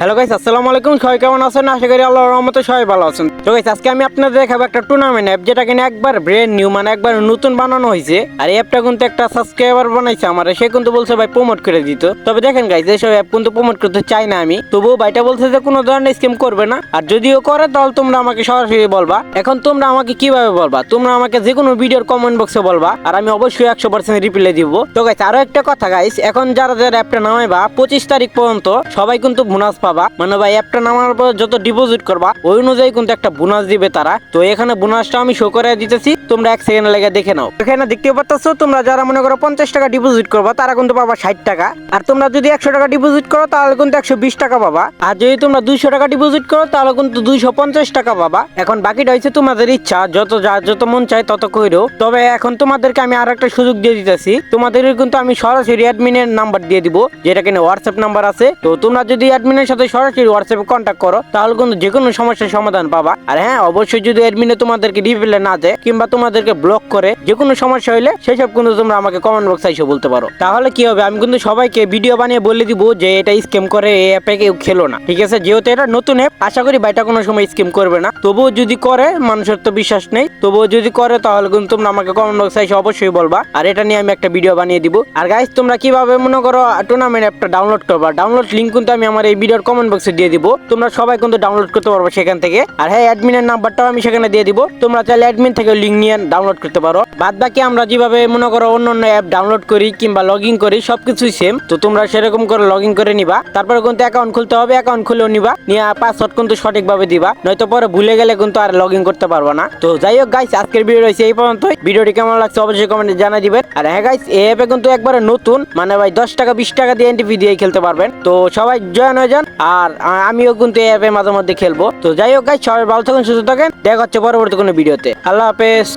Hello guys আসসালামু আলাইকুম। সবাই কেমন আছেন? আশা করি আল্লাহর রহমতে সবাই ভালো আছেন। তো গাইস আজকে আমি আপনাদের দেখাবো একটা টুর্নামেন্ট অ্যাপ যেটা কিনা একবার ব্র্যান্ড নিউ মানে একবার নতুন বানানো হয়েছে। আর এই অ্যাপটা কিন্তু একটা সাবস্ক্রাইবার বানাইছে আমার, সে কিন্তু বলছে ভাই প্রমোট করে দিত। তবে দেখেন গাইস এইসব অ্যাপ কিন্তু প্রমোট করতে চাই না আমি। তবুও ভাইটা বলছে যে কোনো ধরনের স্কিম করবে না। আর যদিও করে, তাহলে তোমরা আমাকে সরাসরি বলবা। এখন তোমরা আমাকে কীভাবে বলবা? তোমরা আমাকে যে কোনো ভিডিওর কমেন্ট বক্সে বলবা। আর আমি অবশ্যই একশো পার্সেন্ট রিপ্লাই দিব। তো গাইস আরও একটা কথা গাইস এখন যারা যারা অ্যাপটা নামাইবা, পঁচিশ তারিখ পর্যন্ত সবাই কিন্তু বোনাস পাবা। মানে ভাই, অ্যাপটা নামার পর যত ডিপোজিট করবা, ওই অনুযায়ী কিন্তু একটা বোনাস দিবে তারা। তো এখানে বোনাসটা আমি শো করে দিতেছি। তোমরা এক সেকেন্ড লেগে দেখে নাও। এখানে দেখতে পাচ্ছ তোমরা যারা মনে করো পঞ্চাশ টাকা ডিপোজিট করবা, তারা কিন্তু পাবা ষাট টাকা। আর তোমরা যদি একশো টাকা ডিপোজিট করো, তাহলে কিন্তু একশো বিশ টাকা পাবা। আর যদি তোমরা দুইশো টাকা ডিপোজিট করো, তাহলে কিন্তু দুইশো পঞ্চাশ টাকা পাবা। এখন বাকিটা হচ্ছে তোমাদের ইচ্ছা, যত যা যত মন চায় তত কইরো। তবে এখন তোমাদেরকে আমি আর একটা সুযোগ দিয়ে দিতেছি। তোমাদের কিন্তু আমি সরাসরি অ্যাডমিনের নাম্বার দিয়ে দিব, যেটা কিনা হোয়াটসঅ্যাপ নাম্বার আছে। তো তোমরা যদি অ্যাডমিনের সরাসরি হোয়াটসঅ্যাপে কন্ট্যাক্ট করো, তাহলে কিন্তু যে কোনো সমস্যার সমাধান পাবা। আর হ্যাঁ অবশ্যই যদি অ্যাডমিনে তোমাদেরকে রিপ্লাই না দেয় কিংবা তোমাদেরকে ব্লক করে যে কোনো সমস্যা হইলে সেসব কিন্তু তোমরা আমাকে কমেন্ট বক্সে এসে বলতে পারো। তাহলে কি হবে? আমি কিন্তু সবাইকে ভিডিও বানিয়ে বলে দিব যে এটা স্ক্যাম করে এই অ্যাপে কেউ খেলো না। ঠিক আছে? যেহেতু এটা নতুন অ্যাপ আশা করি বাইটা কোনো সময় স্ক্যাম করবে না। তবুও যদি করে, মানুষের তো বিশ্বাস নেই। তবুও যদি করে, তাহলে কিন্তু তোমরা আমাকে কমেন্ট বক্সে এসে অবশ্যই বলবা। আর এটা নিয়ে আমি একটা ভিডিও বানিয়ে দিব। আর গাইস তোমরা কীভাবে মনে করো টুর্নামেন্ট অ্যাপটা ডাউনলোড করবা? ডাউনলোড লিঙ্ক কিন্তু আমি আমার এই ভিডিওর কমেন্ট বক্সে দিয়ে দিব। তোমরা সবাই কিন্তু ডাউনলোড করতে পারবে সেখান থেকে। আর হ্যাঁ অ্যাডমিনের নাম্বারটাও আমি সেখানে দিয়ে দিব। তোমরা চাইলে অ্যাডমিন থেকে লিঙ্ক নিয়ে ডাউনলোড করতে পারো। বাদ বাকি আমরা যেভাবে মনে করো অন্য অন্য অ্যাপ ডাউনলোড করি কিংবা লগ ইন করি, সবকিছুই সেম তো তোমরা সেরকম করে লগ ইন করে নিবা। তারপরে কিন্তু অ্যাকাউন্ট খুলতে হবে অ্যাকাউন্ট খুলেও নিবা। নিয়ে পাসওয়ার্ড কিন্তু সঠিকভাবে দিবা। নয়তো পরে ভুলে গেলে কিন্তু আর লগ ইন করতে পারব না। তো যাই হোক গাইস আজকের ভিডিও রয়েছে এই পর্যন্তই। ভিডিওটি কেমন লাগছে অবশ্যই কমেন্টে জানাই দিবেন। আর হ্যাঁ গাইস এই অ্যাপে কিন্তু একবারে নতুন। মানে ভাই, দশ টাকা, বিশ টাকা দিয়ে এনটিপি দিয়ে খেলতে পারবেন। তো সবাই জয়েন হয়ে যান। আর আমিও কিন্তু এই অ্যাপে মাঝে মধ্যে খেলব। তো যাই হোক গাইস সবাই ভালো থাকুন, সুস্থ থাকেন। দেখা হচ্ছে পরবর্তী কোনো ভিডিওতে। আল্লাহ হাফেজ।